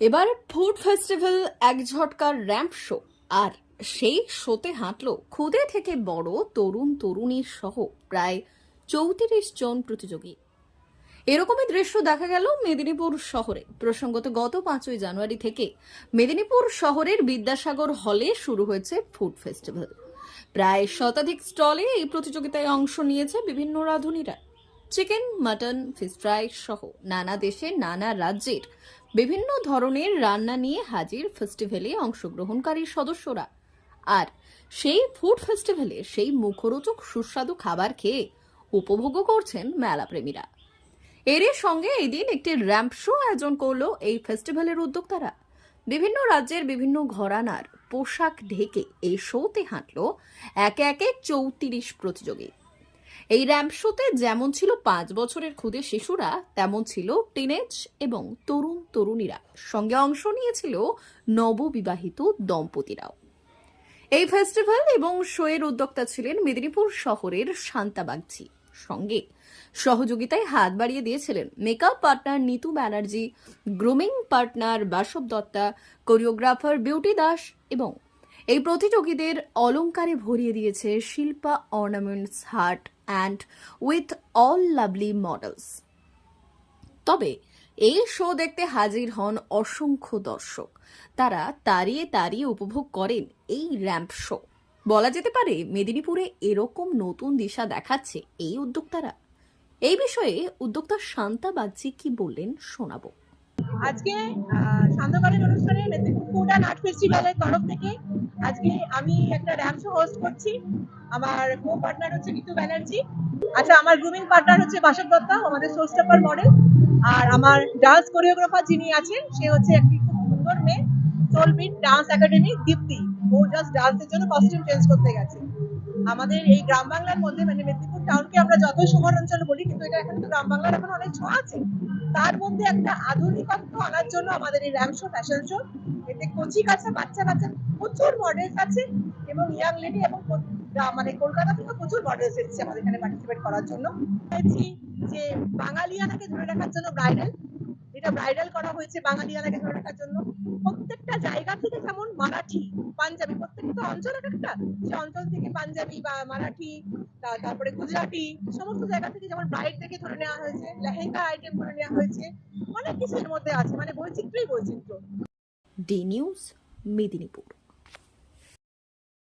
এবার food festival এক ঝটকার ramp show আর সেই শোতে হাঁটলো ক্ষুদে থেকে বড় তরুণ তরুণীর সহ প্রায় চৌত্রিশ জন প্রতিযোগী। এরকমই দৃশ্য দেখা গেল মেদিনীপুর শহরে। প্রসঙ্গত গত পাঁচই জানুয়ারি থেকে মেদিনীপুর শহরের বিদ্যাসাগর হলে শুরু হয়েছে ফুড ফেস্টিভ্যাল প্রায় শতাধিক স্টলে এই প্রতিযোগিতায় অংশ নিয়েছে বিভিন্ন রাঁধুনিরা। চিকেন, মাটন, ফিশ ফ্রাই সহ নানা দেশের, নানা রাজ্যের বিভিন্ন ধরনের রান্না নিয়ে হাজির ফেস্টিভ্যালে অংশগ্রহণকারী সদস্যরা। আর সেই ফুড ফেস্টিভ্যালে সেই মুখরোচক সুস্বাদু খাবার খেয়ে উপভোগও করছেন মেলাপ্রেমীরা। এরই সঙ্গে এদিন একটি র্যাম্প শো আয়োজন করল এই ফেস্টিভ্যালের উদ্যোক্তারা। বিভিন্ন রাজ্যের বিভিন্ন ঘরানার পোশাক ঢেকে এই শোতে হাঁটলো একে একে চৌত্রিশ প্রতিযোগী। এই র্যাম্প শোতে যেমন ছিল পাঁচ বছরের ক্ষুদে শিশুরা, তেমন ছিল টিনেজ এবং তরুণ তরুণীরা। সঙ্গে অংশ নিয়েছিল নববিবাহিত দম্পতিরাও। এই ফেস্টিভ্যাল এবং শোয়ের উদ্যোক্তা ছিলেন মেদিনীপুর শহরের শান্তা বাগচি। সঙ্গে সহযোগিতায় হাত বাড়িয়ে দিয়েছিলেন makeup partner Neetu Banerjee grooming partner Basab Datta choreographer Beauty Das এবং এই প্রতিযোগীদের অলংকারে ভরিয়ে দিয়েছে Shilpa ornaments heart and with all lovely models তবে, এই শো দেখতে হাজির হন অসংখ্য দর্শক। তারা তাড়িয়ে তাড়িয়ে উপভোগ করেন এই র্যাম্প শো বলা যেতে পারে, মেদিনীপুরে এরকম নতুন দিশা দেখাচ্ছে এই উদ্যোক্তারা। এই বিষয়ে উদ্যোক্তা শান্তা বাগচি কি বললেন শোনাবো। আজকে সান্ধ্যকালীন অনুষ্ঠানে মেদিনীপুর নাট ফেস্টিভ্যালের তরফ থেকে আজকে আমি একটা র্যাম্প শো হোস্ট করছি। আমার কো পার্টনার হচ্ছে নিতু ব্যানার্জি। আচ্ছা আমার গ্রুমিং পার্টনার হচ্ছে বাসক দত্তা, আমাদের সোস্টাপার মডেল আর আমার ডান্স কোরিওগ্রাফার যিনি আছেন, সে হচ্ছে একটি খুব সুন্দর মেয়ে সোলবিট ডান্স একাডেমি দীপ্তি। ও জাস্ট ডান্সের জন্য কস্টিউম চেঞ্জ করতে গেছে। আমাদের এই গ্রাম বাংলার মধ্যে মানে মেদিনীপুর টাউনকে আমরা যতই শহরাঞ্চল বলি, কিন্তু এটা এখন তো গ্রাম বাংলার এখন অনেক ছোঁয়া আছে। তার মধ্যে একটা আধুনিকত্ব আনার জন্য আমাদের এই র্যাম শো ফ্যাশন শো এতে কচি কাছা বাচ্চা বাচ্চা প্রচুর মডেলস আছে এবং ইয়াং লেডি এবং মানে কলকাতা থেকে প্রচুর মডেলস এসেছে আমাদের এখানে পার্টিসিপেট করার জন্য। যে বাঙালিয়ানাকে ধরে রাখার জন্য ব্রাইডাল যেটা ব্রাইডাল করা হয়েছে বাঙালিয়ানাকে ধরে রাখার জন্য। প্রত্যেকটা জায়গা থেকে যেমন মারাঠি, পাঞ্জাবি, প্রত্যেকটা অঞ্চল এক একটা। সে অঞ্চল থেকে পাঞ্জাবি বা মারাঠি তারপরে গুজরাটি, সমস্ত জায়গা থেকে যেমন ব্রাইড থেকে ধরে নেওয়া হয়েছে, লেহেঙ্গা আইটেম ধরে নেওয়া হয়েছে, অনেক কিছু এর মধ্যে আছে মানে বৈচিত্র্যই বৈচিত্র্য। D news Medinipur